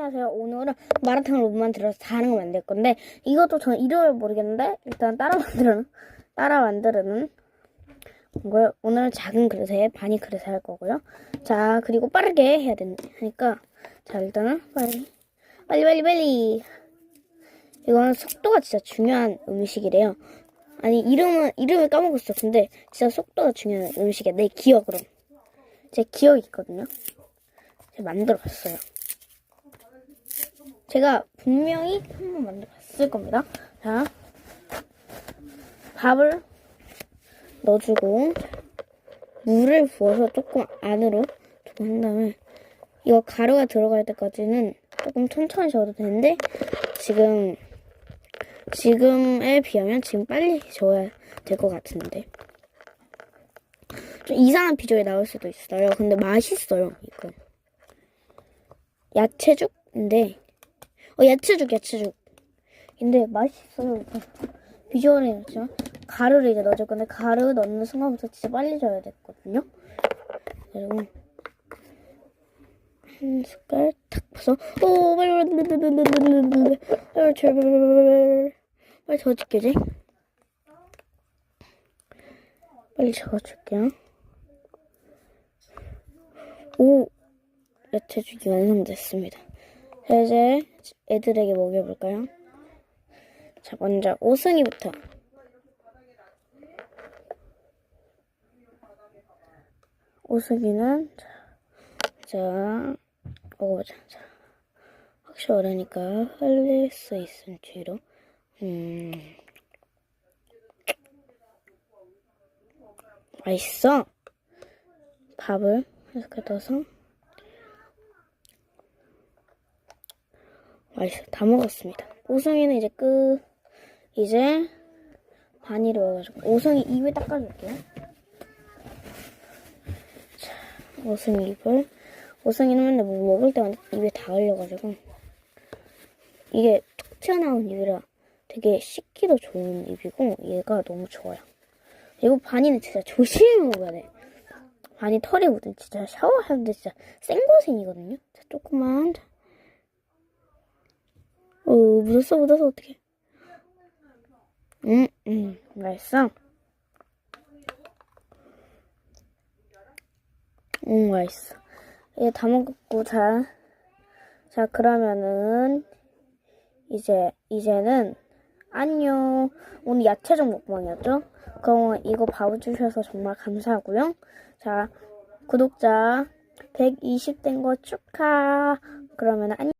안녕하세요. 오늘은 마라탕을 못 만들어서 다른 거 만들 건데 이것도 저는 이름을 모르겠는데 일단 따라 만들어는 따라 만드는 걸 오늘 작은 그릇에 반이 그릇에 할 거고요. 자 그리고 빠르게 해야 되니까 자 일단은 빨리 빨리 빨리 빨리 이거는 속도가 진짜 중요한 음식이래요. 아니 이름은 이름을 까먹었어. 근데 진짜 속도가 중요한 음식이야. 내 기억으로 제 기억이 있거든요. 제가 만들어봤어요. 제가 분명히 한번 만들어봤을 겁니다. 자, 밥을 넣어주고 물을 부어서 조금 안으로 조금 한 다음에 이거 가루가 들어갈 때까지는 조금 천천히 저어도 되는데 지금 지금에 비하면 지금 빨리 저어야 될 것 같은데 좀 이상한 비주얼이 나올 수도 있어요. 근데 맛있어요 이거. 야채죽인데 어, 야채죽, 야채죽. 근데 맛있어요. 비주얼은 이렇지만 가루를 이제 넣어줄 건데 가루 넣는 순간부터 진짜 빨리 줘야 됐거든요. 그리고 한 숟갈 탁 부서. 오 빨리 빨리 빨리 빨리 빨리 저어줄게 이제 빨리 저어줄게요. 오 야채죽이 완성됐습니다. 자, 이제 애들에게 먹여볼까요? 자, 먼저 오승이부터. 오승이는 자, 자 먹어보자. 자, 혹시 어려니까 흘릴 수 있음 뒤로. 음, 맛있어. 밥을 이렇게 넣어서. 맛있어. 다 먹었습니다. 오성이는 이제 끝. 이제 반이를 먹어가지고 오성이 입을 닦아줄게요. 자, 오성이 입을. 오성이는 맨날 뭐 먹을 때마다 입에 다 흘려가지고 이게 툭 튀어나온 입이라 되게 씻기도 좋은 입이고 얘가 너무 좋아요. 그리고 반이는 진짜 조심히 먹어야 돼. 반이 털이 묻은 진짜 샤워하는데 진짜 생고생이거든요. 자, 조금만. 어, 묻었어, 묻었어, 어떡해. 음, 음, 맛있어. 음, 맛있어. 이제 다 먹었고, 자. 자, 그러면은, 이제, 이제는, 안녕. 오늘 야채전 먹방이었죠? 그럼 이거 봐주셔서 정말 감사하고요. 자, 구독자 120된 거 축하. 그러면 안녕.